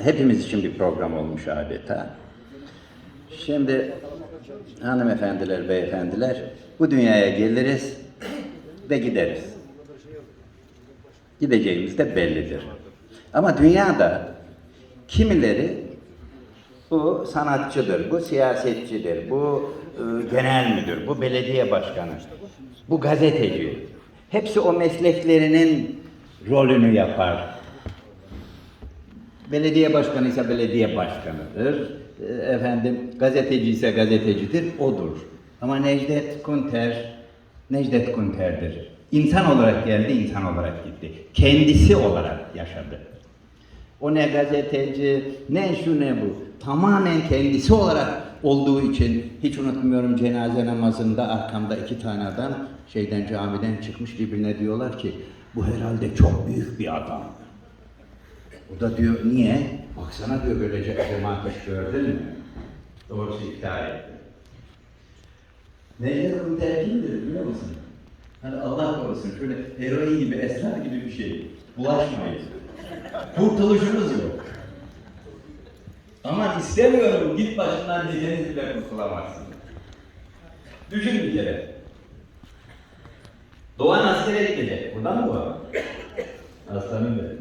Hepimiz için bir program olmuş adeta. Şimdi hanımefendiler, beyefendiler bu dünyaya geliriz ve gideriz. Gideceğimiz de bellidir. Ama dünyada kimileri bu sanatçıdır, bu siyasetçidir, bu e, genel müdür, bu belediye başkanı, bu gazeteci. Hepsi o mesleklerinin rolünü yapar. Belediye başkanı ise belediye başkanıdır. E, Efendim gazeteci ise gazetecidir, odur. Ama Necdet Kunter, Necdet Kunter'dir. İnsan olarak geldi, insan olarak gitti. Kendisi olarak yaşadı. O ne gazeteci, ne şu ne bu. Tamamen kendisi olarak olduğu için hiç unutmuyorum cenaze namazında arkamda iki tane adam şeyden camiden çıkmış birbirine diyorlar ki bu herhalde çok büyük bir adam. O da diyor niye? Baksana diyor böylece cemaat iş gördün mü? Doğrusu iddia etti. Necdet Kunter kimdir biliyor musun? Hani Allah korusun şöyle heroin gibi, esrar gibi bir şey. Bulaşmayın. Kurtuluşunuz yok. Aman istemiyorum git başından diyeceğiniz bile kurtulamazsın. Düşün bir kere. Doğan askere gidecek. Buradan mı bu? Aslanım benim.